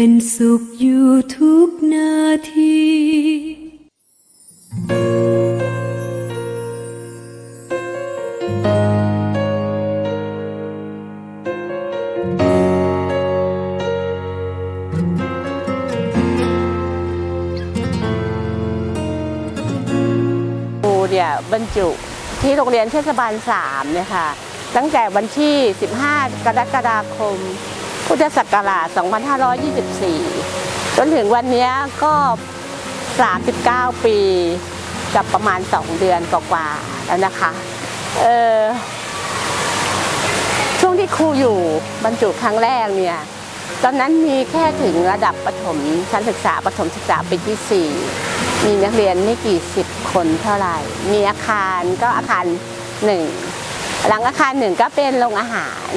เป็นสุขอยู่ทุกนาทีเนี่ยบรรจุที่โรงเรียนเทศบาล3เนี่ยค่ะ ตั้งแต่วันที่ 15 กรกฎาคม พุทธศักราช 2524 จนถึงวันนี้ก็ 39 ปีกับประมาณ 2 เดือนกว่าๆแล้วนะคะเออช่วงที่ครูอยู่บรรจุครั้งแรกเนี่ย ตอนนั้นมีแค่ถึงระดับประถมชั้นศึกษาประถมศึกษาปีที่ 4 มีนักเรียนไม่กี่สิบคนเท่าไหร่ มีอาคารก็อาคารหนึ่งหลังอาคารหนึ่งก็เป็นโรงอาหาร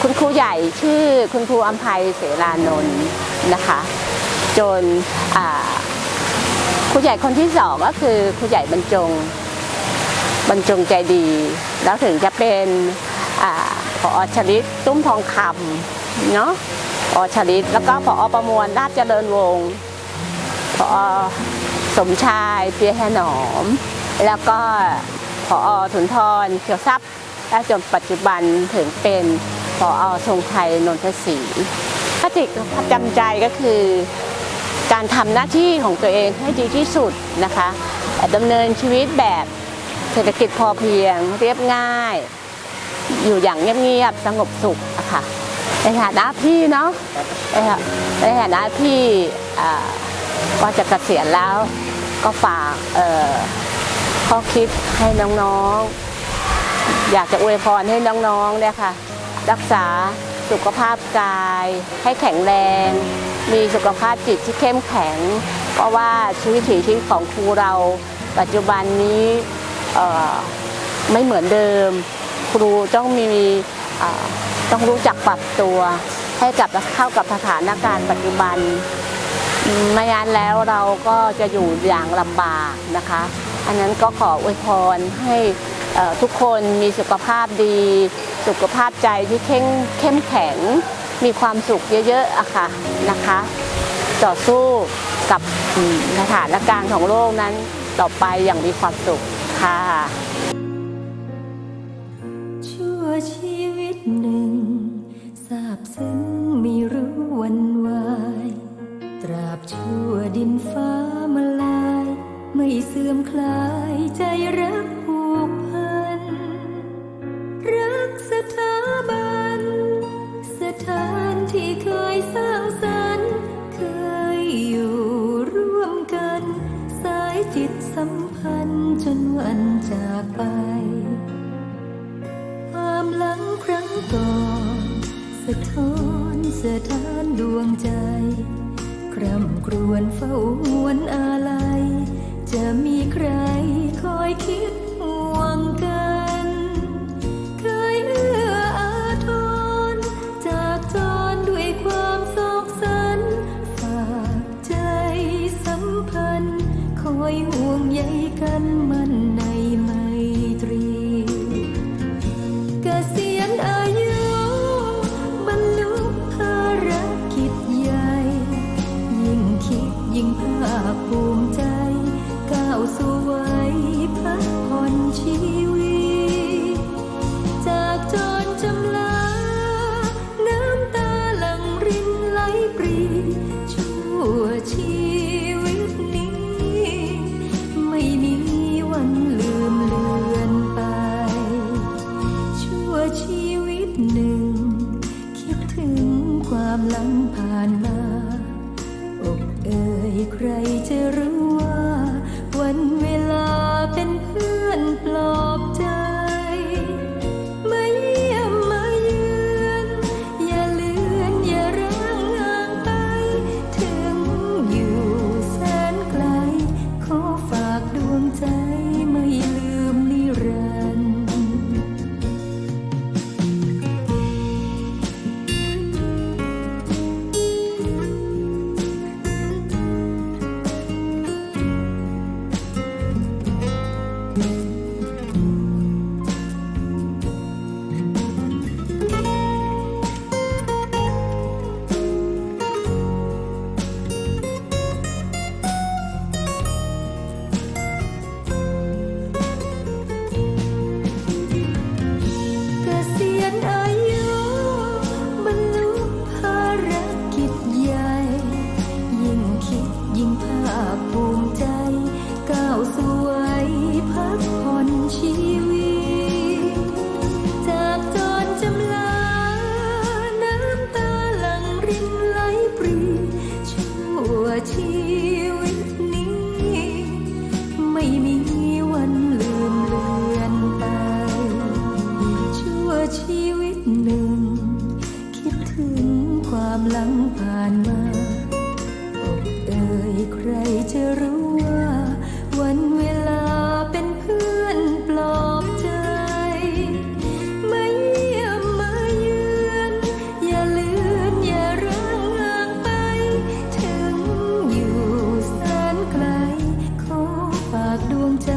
คุณครูใหญ่ชื่อคุณครูอัมภัยเสรานนท์นะคะ จนครูใหญ่คนที่สองก็คือครูใหญ่บรรจงบรรจงใจดี แล้วถึงจะเป็นอาผอชลิตตุ้มทองคำเนาะผอชลิตแล้วก็ผอประมวลราชเจริญวงศ์ผอสมชายเปียแหนอม แล้วก็ผอถุนทรเขียวทรัพย์ และจนปัจจุบันถึงเป็นผออทรงไทยนนทศรีคติประจำใจก็คือ การทำหน้าที่ของตัวเองให้ดีที่สุดนะคะดำเนินชีวิตแบบเศรษฐกิจพอเพียงเรียบง่าย อยู่อย่างเงียบๆสงบสุขอะค่ะในฐานะพี่เนาะในฐานะพี่อ่าก็จะเกษียณแล้วก็ฝากข้อคิดให้น้องๆ อยากจะอวยพรให้น้องๆเนี่ยค่ะ รักษาสุขภาพกาย ให้แข็งแรง มีสุขภาพจิตที่เข้มแข็ง เพราะว่าชีวิตชีวิตของครูเรา ปัจจุบันนี้ไม่เหมือนเดิม ครูต้องมีต้องรู้จักปรับตัวให้กับเข้ากับสถานการณ์ปัจจุบันไม่งั้นแล้วเราก็จะอยู่อย่างลำบากนะคะ อันนั้นก็ขออวยพรให้ ทุกคนมีสุขภาพดี สุขภาพใจที่เข้มเข้มแข็ง มีความสุขเยอะๆอะค่ะนะคะ ต่อสู้กับสถานการณ์ของโลกนั้นต่อไปอย่างมีความสุขค่ะ ชั่วชีวิตหนึ่ง จากไป ความหลังครั้งก่อนสะท้อนสะท้านดวงใจ คร่ำครวญเฝ้าวนอาลัย จะมีใครคอยคิดห่วงกัน เรั้งผ่านมา 情。 ใจ